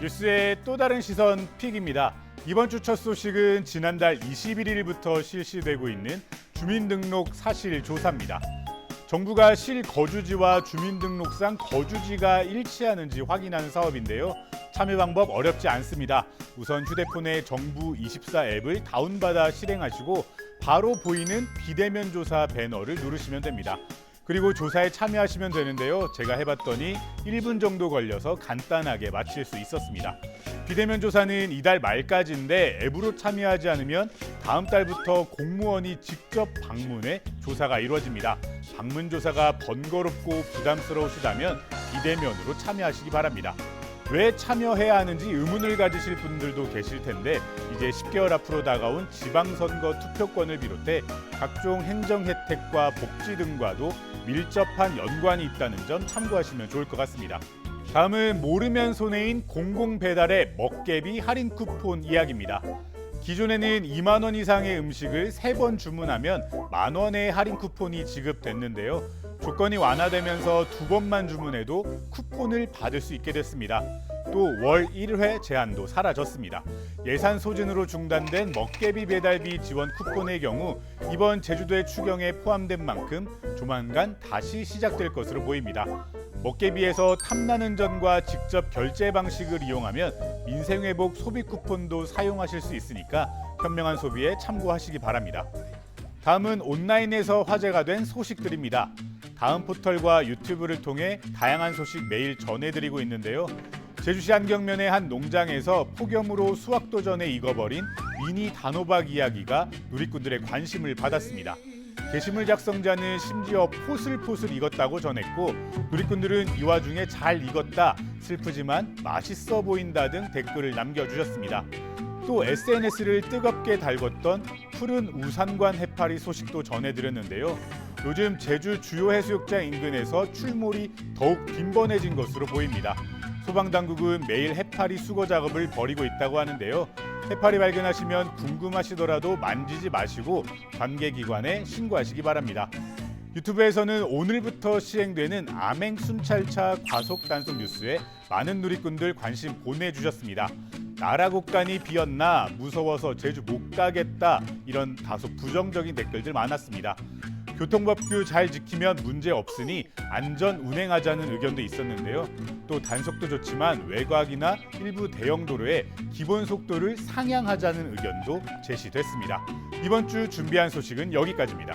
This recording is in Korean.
뉴스의 또 다른 시선 픽입니다. 이번 주 첫 소식은 지난달 21일부터 실시되고 있는 주민등록 사실 조사입니다. 정부가 실거주지와 주민등록상 거주지가 일치하는지 확인하는 사업인데요. 참여 방법 어렵지 않습니다. 우선 휴대폰에 정부 24 앱을 다운받아 실행하시고 바로 보이는 비대면 조사 배너를 누르시면 됩니다. 그리고 조사에 참여하시면 되는데요. 제가 해봤더니 1분 정도 걸려서 간단하게 마칠 수 있었습니다. 비대면 조사는 이달 말까지인데 앱으로 참여하지 않으면 다음 달부터 공무원이 직접 방문해 조사가 이루어집니다. 방문 조사가 번거롭고 부담스러우시다면 비대면으로 참여하시기 바랍니다. 왜 참여해야 하는지 의문을 가지실 분들도 계실 텐데 이제 10개월 앞으로 다가온 지방선거 투표권을 비롯해 각종 행정 혜택과 복지 등과도 밀접한 연관이 있다는 점 참고하시면 좋을 것 같습니다. 다음은 모르면 손해인 공공 배달의 먹개비 할인 쿠폰 이야기입니다. 기존에는 2만 원 이상의 음식을 세번 주문하면 만 원의 할인 쿠폰이 지급됐는데요. 조건이 완화되면서 두 번만 주문해도 쿠폰을 받을 수 있게 됐습니다. 또 월 1회 제한도 사라졌습니다. 예산 소진으로 중단된 먹개비 배달비 지원 쿠폰의 경우 이번 제주도의 추경에 포함된 만큼 조만간 다시 시작될 것으로 보입니다. 먹개비에서 탐나는 전과 직접 결제 방식을 이용하면 민생회복 소비 쿠폰도 사용하실 수 있으니까 현명한 소비에 참고하시기 바랍니다. 다음은 온라인에서 화제가 된 소식들입니다. 다음 포털과 유튜브를 통해 다양한 소식 매일 전해드리고 있는데요. 제주시 안경면의 한 농장에서 폭염으로 수확도 전에 익어버린 미니 단호박 이야기가 누리꾼들의 관심을 받았습니다. 게시물 작성자는 심지어 포슬포슬 익었다고 전했고 누리꾼들은 이 와중에 잘 익었다, 슬프지만 맛있어 보인다 등 댓글을 남겨주셨습니다. 또 SNS를 뜨겁게 달궜던 푸른 우산관 해파리 소식도 전해드렸는데요. 요즘 제주 주요 해수욕장 인근에서 출몰이 더욱 빈번해진 것으로 보입니다. 소방당국은 매일 해파리 수거 작업을 벌이고 있다고 하는데요. 해파리 발견하시면 궁금하시더라도 만지지 마시고 관계기관에 신고하시기 바랍니다. 유튜브에서는 오늘부터 시행되는 암행 순찰차 과속 단속 뉴스에 많은 누리꾼들 관심 보내주셨습니다. 나라 국간이 비었나 무서워서 제주 못 가겠다 이런 다소 부정적인 댓글들 많았습니다. 교통법규 잘 지키면 문제 없으니 안전 운행하자는 의견도 있었는데요. 또 단속도 좋지만 외곽이나 일부 대형 도로에 기본 속도를 상향하자는 의견도 제시됐습니다. 이번 주 준비한 소식은 여기까지입니다.